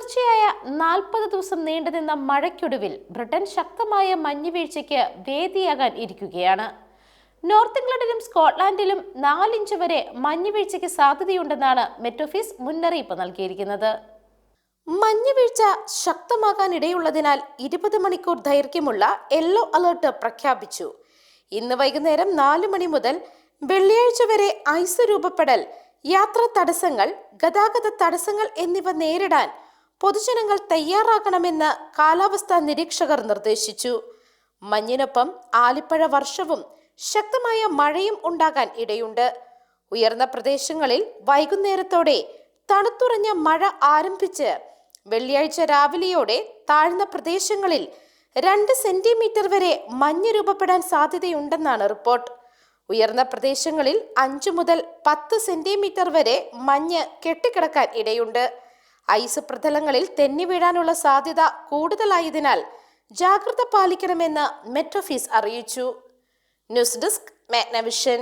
തുടർച്ചയായ നാൽപ്പത് ദിവസം നീണ്ടുനിന്ന മഴയ്ക്കൊടുവിൽ ബ്രിട്ടൻ ശക്തമായ മഞ്ഞുവീഴ്ചയ്ക്ക് വേദിയാകാൻ ഇരിക്കുകയാണ്. നോർത്ത് ഇംഗ്ലണ്ടിലും സ്കോട്ട്ലാൻഡിലും നാലിഞ്ച് വരെ മഞ്ഞുവീഴ്ചയ്ക്ക് സാധ്യതയുണ്ടെന്നാണ് മെറ്റോഫീസ് മുന്നറിയിപ്പ് നൽകിയിരിക്കുന്നത്. മഞ്ഞുവീഴ്ച ശക്തമാകാനിടയുള്ളതിനാൽ ഇരുപത് മണിക്കൂർ ദൈർഘ്യമുള്ള യെല്ലോ അലർട്ട് പ്രഖ്യാപിച്ചു. ഇന്ന് വൈകുന്നേരം നാല് മണി മുതൽ വെള്ളിയാഴ്ച വരെ ഐസ് രൂപപ്പെടൽ യാത്രാ തടസ്സങ്ങൾ ഗതാഗത തടസ്സങ്ങൾ എന്നിവ നേരിടാൻ പൊതുജനങ്ങൾ തയ്യാറാകണമെന്ന് കാലാവസ്ഥാ നിരീക്ഷകർ നിർദ്ദേശിച്ചു. മഞ്ഞിനൊപ്പം ആലിപ്പഴ വർഷവും ശക്തമായ മഴയും ഉണ്ടാകാൻ ഇടയുണ്ട്. ഉയർന്ന പ്രദേശങ്ങളിൽ വൈകുന്നേരത്തോടെ തണുത്തുറഞ്ഞ മഴ ആരംഭിച്ച് വെള്ളിയാഴ്ച രാവിലെയോടെ താഴ്ന്ന പ്രദേശങ്ങളിൽ രണ്ട് സെന്റിമീറ്റർ വരെ മഞ്ഞ് രൂപപ്പെടാൻ സാധ്യതയുണ്ടെന്നാണ് റിപ്പോർട്ട്. ഉയർന്ന പ്രദേശങ്ങളിൽ അഞ്ചു മുതൽ പത്ത് സെന്റിമീറ്റർ വരെ മഞ്ഞ് കെട്ടിക്കിടക്കാൻ ഇടയുണ്ട്. ഐസ് പ്രതലങ്ങളിൽ തെന്നി വീഴാനുള്ള സാധ്യത കൂടുതലായതിനാൽ ജാഗ്രത പാലിക്കണമെന്ന് മെട്രോഫീസ് അറിയിച്ചു. News desk Magnavision.